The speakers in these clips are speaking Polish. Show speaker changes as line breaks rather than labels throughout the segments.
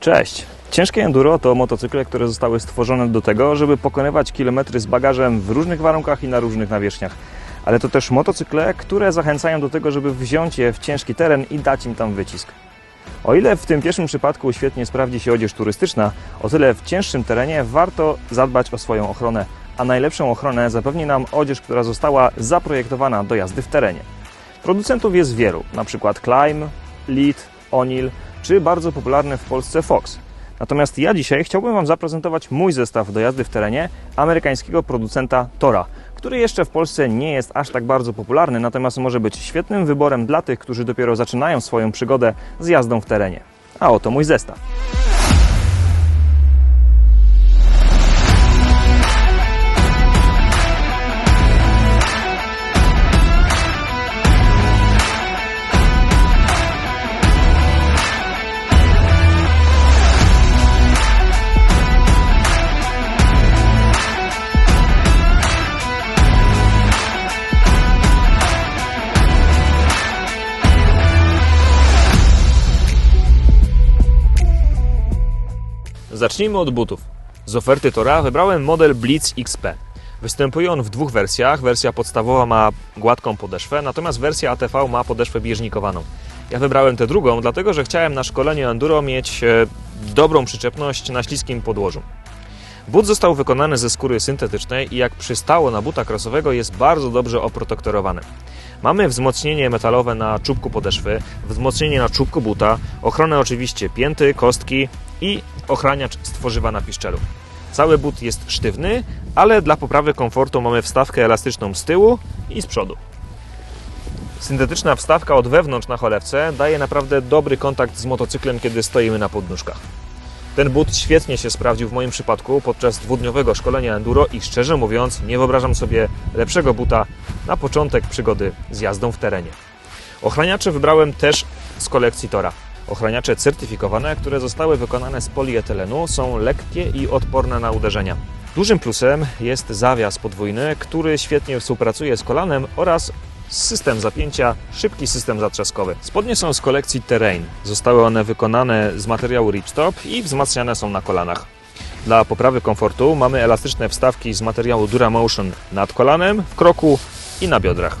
Cześć! Ciężkie enduro to motocykle, które zostały stworzone do tego, żeby pokonywać kilometry z bagażem w różnych warunkach i na różnych nawierzchniach. Ale to też motocykle, które zachęcają do tego, żeby wziąć je w ciężki teren i dać im tam wycisk. O ile w tym pierwszym przypadku świetnie sprawdzi się odzież turystyczna, o tyle w cięższym terenie warto zadbać o swoją ochronę, a najlepszą ochronę zapewni nam odzież, która została zaprojektowana do jazdy w terenie. Producentów jest wielu, np. Climb, Lead, Onil czy bardzo popularny w Polsce Fox. Natomiast ja dzisiaj chciałbym Wam zaprezentować mój zestaw do jazdy w terenie amerykańskiego producenta Tora, który jeszcze w Polsce nie jest aż tak bardzo popularny, natomiast może być świetnym wyborem dla tych, którzy dopiero zaczynają swoją przygodę z jazdą w terenie. A oto mój zestaw. Zacznijmy od butów. Z oferty Tora wybrałem model Blitz XP. Występuje on w dwóch wersjach. Wersja podstawowa ma gładką podeszwę, natomiast wersja ATV ma podeszwę bieżnikowaną. Ja wybrałem tę drugą, dlatego że chciałem na szkoleniu enduro mieć e, dobrą przyczepność na śliskim podłożu. But został wykonany ze skóry syntetycznej i jak przystało na buta krosowego jest bardzo dobrze oprotektorowany. Mamy wzmocnienie metalowe na czubku podeszwy, wzmocnienie na czubku buta, ochronę oczywiście pięty, kostki i ochraniacz z tworzywa na piszczelu. Cały but jest sztywny, ale dla poprawy komfortu mamy wstawkę elastyczną z tyłu i z przodu. Syntetyczna wstawka od wewnątrz na cholewce daje naprawdę dobry kontakt z motocyklem, kiedy stoimy na podnóżkach. Ten but świetnie się sprawdził w moim przypadku podczas dwudniowego szkolenia enduro i szczerze mówiąc nie wyobrażam sobie lepszego buta na początek przygody z jazdą w terenie. Ochraniacze wybrałem też z kolekcji Tora. Ochraniacze certyfikowane, które zostały wykonane z polietylenu, są lekkie i odporne na uderzenia. Dużym plusem jest zawias podwójny, który świetnie współpracuje z kolanem oraz system zapięcia, szybki system zatrzaskowy. Spodnie są z kolekcji Terrain. Zostały one wykonane z materiału ripstop i wzmacniane są na kolanach. Dla poprawy komfortu mamy elastyczne wstawki z materiału Duramotion nad kolanem, w kroku i na biodrach.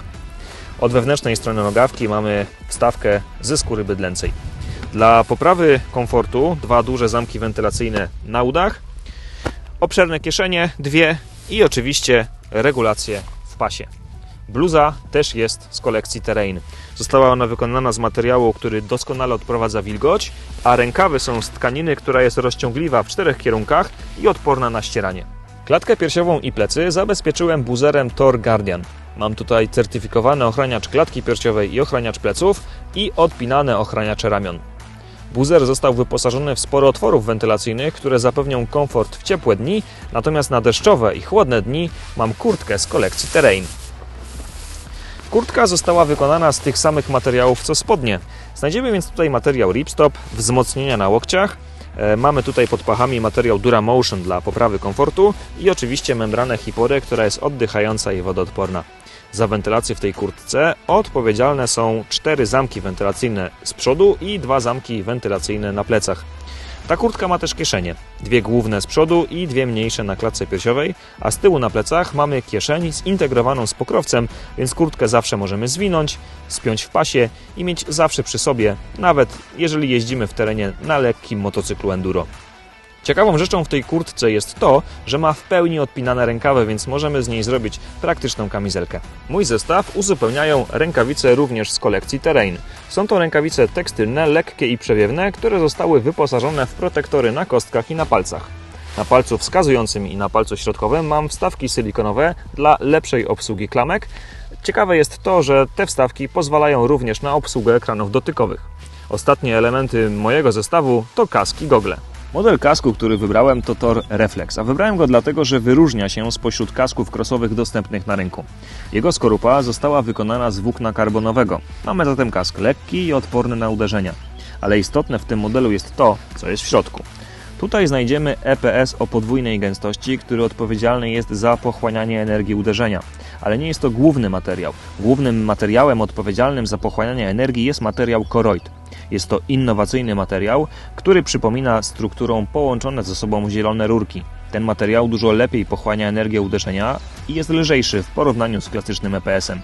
Od wewnętrznej strony nogawki mamy wstawkę ze skóry bydlęcej. Dla poprawy komfortu dwa duże zamki wentylacyjne na udach, obszerne kieszenie, dwie i oczywiście regulacje w pasie. Bluza też jest z kolekcji Terrain. Została ona wykonana z materiału, który doskonale odprowadza wilgoć, a rękawy są z tkaniny, która jest rozciągliwa w czterech kierunkach i odporna na ścieranie. Klatkę piersiową i plecy zabezpieczyłem buzerem Tor Guardian. Mam tutaj certyfikowany ochraniacz klatki piersiowej i ochraniacz pleców i odpinane ochraniacze ramion. Buzer został wyposażony w sporo otworów wentylacyjnych, które zapewnią komfort w ciepłe dni, natomiast na deszczowe i chłodne dni mam kurtkę z kolekcji Terrain. Kurtka została wykonana z tych samych materiałów co spodnie. Znajdziemy więc tutaj materiał ripstop, wzmocnienia na łokciach, e, mamy tutaj pod pachami materiał Duramotion dla poprawy komfortu i oczywiście membranę Hipory, która jest oddychająca i wodoodporna. Za wentylację w tej kurtce odpowiedzialne są cztery zamki wentylacyjne z przodu i dwa zamki wentylacyjne na plecach. Ta kurtka ma też kieszenie. Dwie główne z przodu i dwie mniejsze na klatce piersiowej, a z tyłu na plecach mamy kieszeń zintegrowaną z pokrowcem, więc kurtkę zawsze możemy zwinąć, spiąć w pasie i mieć zawsze przy sobie, nawet jeżeli jeździmy w terenie na lekkim motocyklu enduro. Ciekawą rzeczą w tej kurtce jest to, że ma w pełni odpinane rękawy, więc możemy z niej zrobić praktyczną kamizelkę. Mój zestaw uzupełniają rękawice również z kolekcji Terrain. Są to rękawice tekstylne, lekkie i przewiewne, które zostały wyposażone w protektory na kostkach i na palcach. Na palcu wskazującym i na palcu środkowym mam wstawki silikonowe dla lepszej obsługi klamek. Ciekawe jest to, że te wstawki pozwalają również na obsługę ekranów dotykowych. Ostatnie elementy mojego zestawu to kaski gogle. Model kasku, który wybrałem to Tor Reflex, a wybrałem go dlatego, że wyróżnia się spośród kasków crossowych dostępnych na rynku. Jego skorupa została wykonana z włókna karbonowego. Mamy zatem kask lekki i odporny na uderzenia. Ale istotne w tym modelu jest to, co jest w środku. Tutaj znajdziemy EPS o podwójnej gęstości, który odpowiedzialny jest za pochłanianie energii uderzenia. Ale nie jest to główny materiał. Głównym materiałem odpowiedzialnym za pochłanianie energii jest materiał koroid. Jest to innowacyjny materiał, który przypomina strukturą połączone ze sobą zielone rurki. Ten materiał dużo lepiej pochłania energię uderzenia i jest lżejszy w porównaniu z klasycznym EPS-em.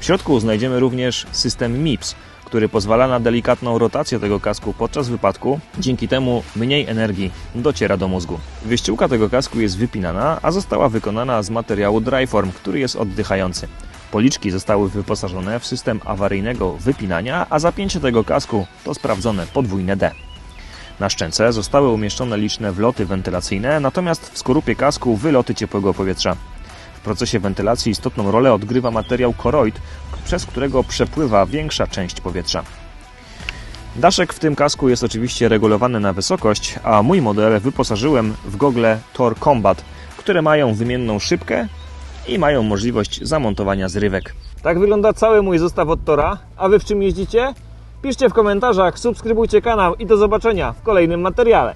W środku znajdziemy również system MIPS, który pozwala na delikatną rotację tego kasku podczas wypadku, dzięki temu mniej energii dociera do mózgu. Wyściółka tego kasku jest wypinana, a została wykonana z materiału Dryform, który jest oddychający. Policzki zostały wyposażone w system awaryjnego wypinania, a zapięcie tego kasku to sprawdzone podwójne D. Na szczęce zostały umieszczone liczne wloty wentylacyjne, natomiast w skorupie kasku wyloty ciepłego powietrza. W procesie wentylacji istotną rolę odgrywa materiał koroid, przez którego przepływa większa część powietrza. Daszek w tym kasku jest oczywiście regulowany na wysokość, a mój model wyposażyłem w gogle Tor Combat, które mają wymienną szybkę i mają możliwość zamontowania zrywek.
Tak wygląda cały mój zestaw od Tora. A wy w czym jeździcie? Piszcie w komentarzach, subskrybujcie kanał i do zobaczenia w kolejnym materiale.